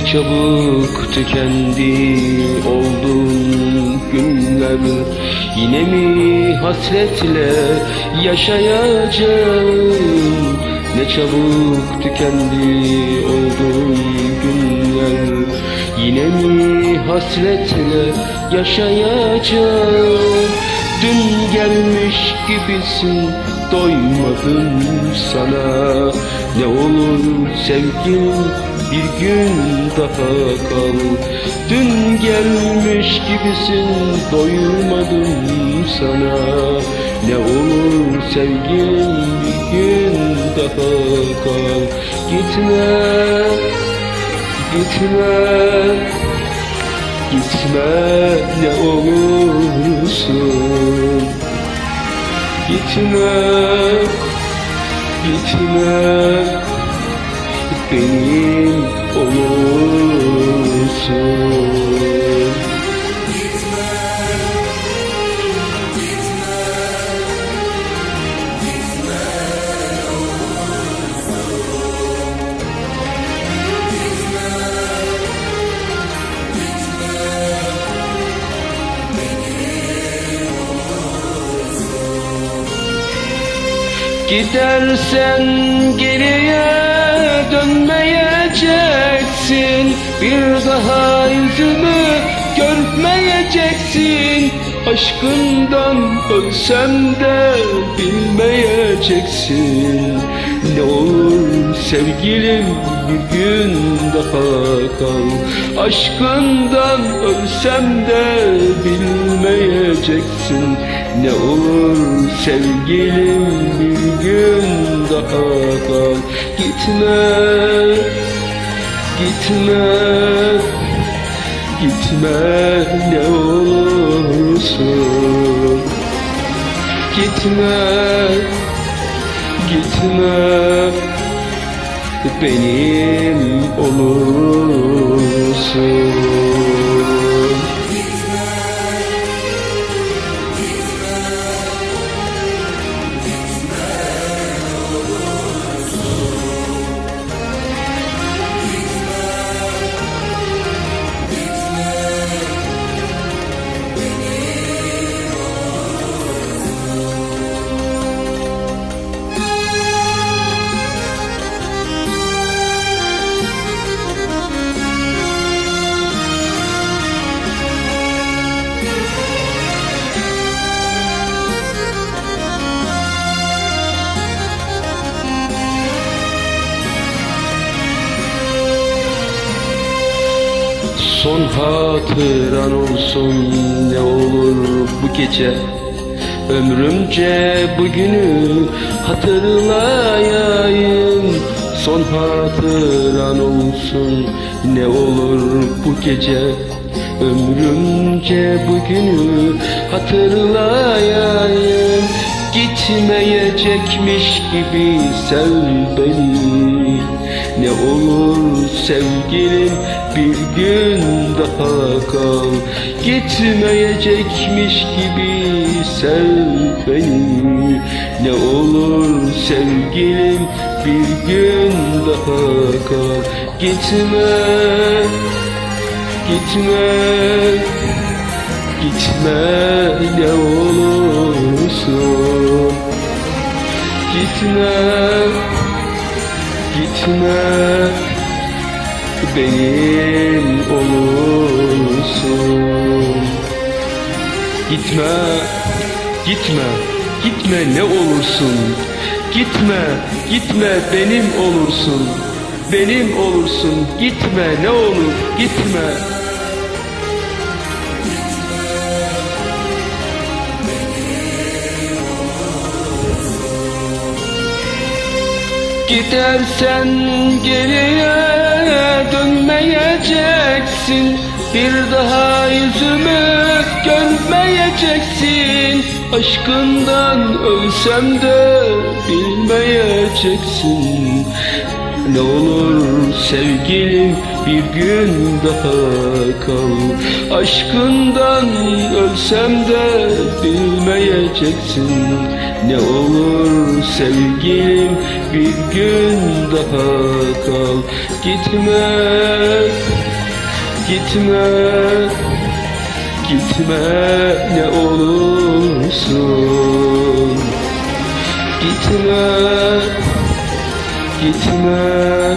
çabuk tükendi oldum günler. Yine mi hasretle yaşayacağım? Ne çabuk tükendi oldum günler. Yine mi hasretle yaşayacağım? Dün gelmiş gibisin doymadım sana. Ne olur sevgim bir gün daha kal. Dün gelmiş gibisin doymadım sana. Ne olur sevgim bir gün daha kal. Gitme, gitme Gitme ne olursun. Gitme Gitme Benim olursun Gidersen geriye dönmeyeceksin. Bir daha yüzümü görmeyeceksin. Aşkından ölsem de bilmeyeceksin. Ne olur sevgilim bir gün daha kal. Aşkından ölsem de bilmeyeceksin. Ne olur sevgilim bir gün daha kal Gitme, gitme, gitme ne olursun Gitme, gitme benim olursun Son hatıran olsun ne olur bu gece. Ömrümce bugünü hatırlayayım. Son hatıran olsun ne olur bu gece. Ömrümce bugünü hatırlayayım Gitmeyecekmiş gibi sev beni. Ne olur sevgilim bir gün daha kal. Gitmeyecekmiş gibi sev beni. Ne olur sevgilim bir gün daha kal. Gitme, gitme Gitme ne olursun Gitme Gitme. Benim olursun. Gitme Gitme Gitme ne olursun. Gitme Gitme benim olursun. Benim olursun. Gitme ne olur Gitme Gidersen geriye dönmeyeceksin. Bir daha yüzümü görmeyeceksin. Aşkından ölsem de bilmeyeceksin. Ne olur sevgilim bir gün daha kal. Aşkından ölsem de bilmeyeceksin. Ne olur sevgilim bir gün daha kal. Gitme, gitme Gitme ne olursun. Gitme Gitme